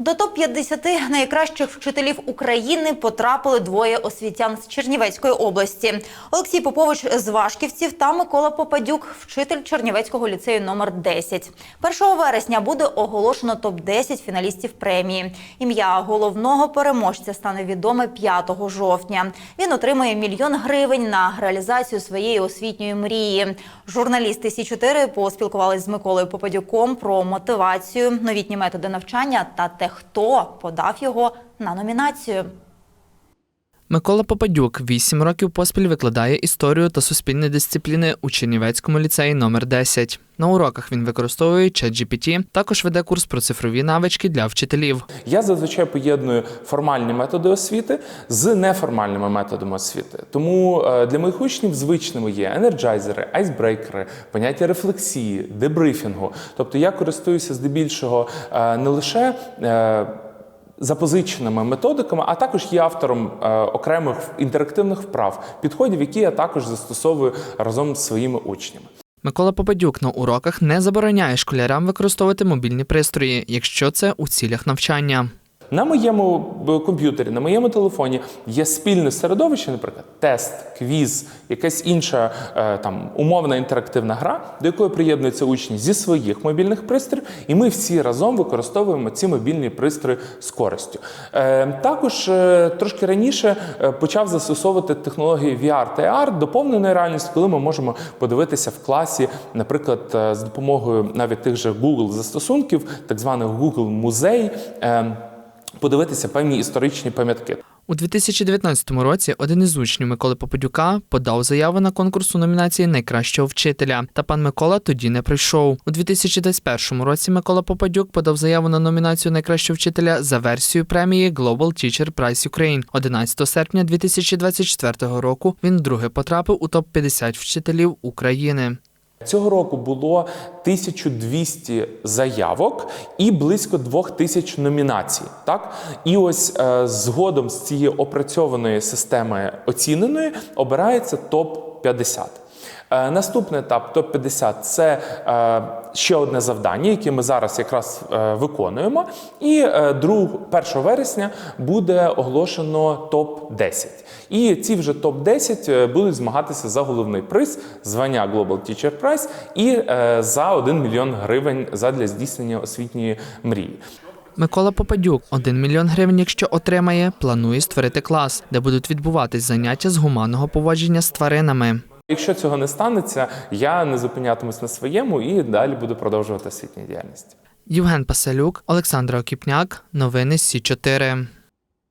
До топ-50 найкращих вчителів України потрапили двоє освітян з Чернівецької області. Олексій Попович з Вашківців та Микола Попадюк, вчитель Чернівецького ліцею номер 10. 1 вересня буде оголошено топ-10 фіналістів премії. Ім'я головного переможця стане відоме 5 жовтня. Він отримує мільйон гривень на реалізацію своєї освітньої мрії. Журналісти Сі 4 поспілкувалися з Миколою Попадюком про мотивацію, новітні методи навчання та те, хто подав його на номінацію. Микола Попадюк вісім років поспіль викладає історію та суспільні дисципліни у Чернівецькому ліцеї номер 10. На уроках він використовує ChatGPT, також веде курс про цифрові навички для вчителів. Я зазвичай поєдную формальні методи освіти з неформальними методами освіти. Тому е, для моїх учнів звичними є енерджайзери, айсбрейкери, поняття рефлексії, дебрифінгу. Тобто я користуюся здебільшого е, не лише. Запозиченими методиками, а також є автором е, окремих інтерактивних вправ, підходів, які я також застосовую разом з своїми учнями. Микола Попадюк на уроках не забороняє школярам використовувати мобільні пристрої, якщо це у цілях навчання. На моєму е, комп'ютері, на моєму телефоні є спільне середовище, наприклад, тест, квіз, якась інша е, там умовна інтерактивна гра, до якої приєднуються учні зі своїх мобільних пристроїв, і ми всі разом використовуємо ці мобільні пристрої з користю. Е, також трошки раніше почав застосовувати технології VR та AR доповненої реальності, коли ми можемо подивитися в класі, наприклад, з допомогою навіть тих же Google застосунків, так званий Google музей. Подивитися певні історичні пам'ятки. У 2019 році один із учнів Миколи Попадюка подав заяву на конкурс у номінації найкращого вчителя. Та пан Микола тоді не прийшов. У 2021 році Микола Попадюк подав заяву на номінацію найкращого вчителя за версією премії Global Teacher Prize Ukraine. 11 серпня 2024 року він вдруге потрапив у топ 50 вчителів України. Цього року було 1200 заявок і близько 2000 номінацій. Так і ось е, згодом з цієї опрацьованої системи оціненої обирається топ 50 Е, Наступний етап топ 50 це е, ще одне завдання, яке ми зараз якраз е, виконуємо. І е, 2, 1 вересня буде оголошено топ 10 І ці вже топ 10 будуть змагатися за головний приз, звання Global Teacher Prize і е, за 1 мільйон гривень задля здійснення освітньої мрії. Микола Попадюк 1 мільйон гривень, якщо отримає, планує створити клас, де будуть відбуватись заняття з гуманного поводження з тваринами. Якщо цього не станеться, я не зупинятимусь на своєму і далі буду продовжувати освітню діяльність. Євген Паселюк, Олександр Окіпняк. Новини Сі 4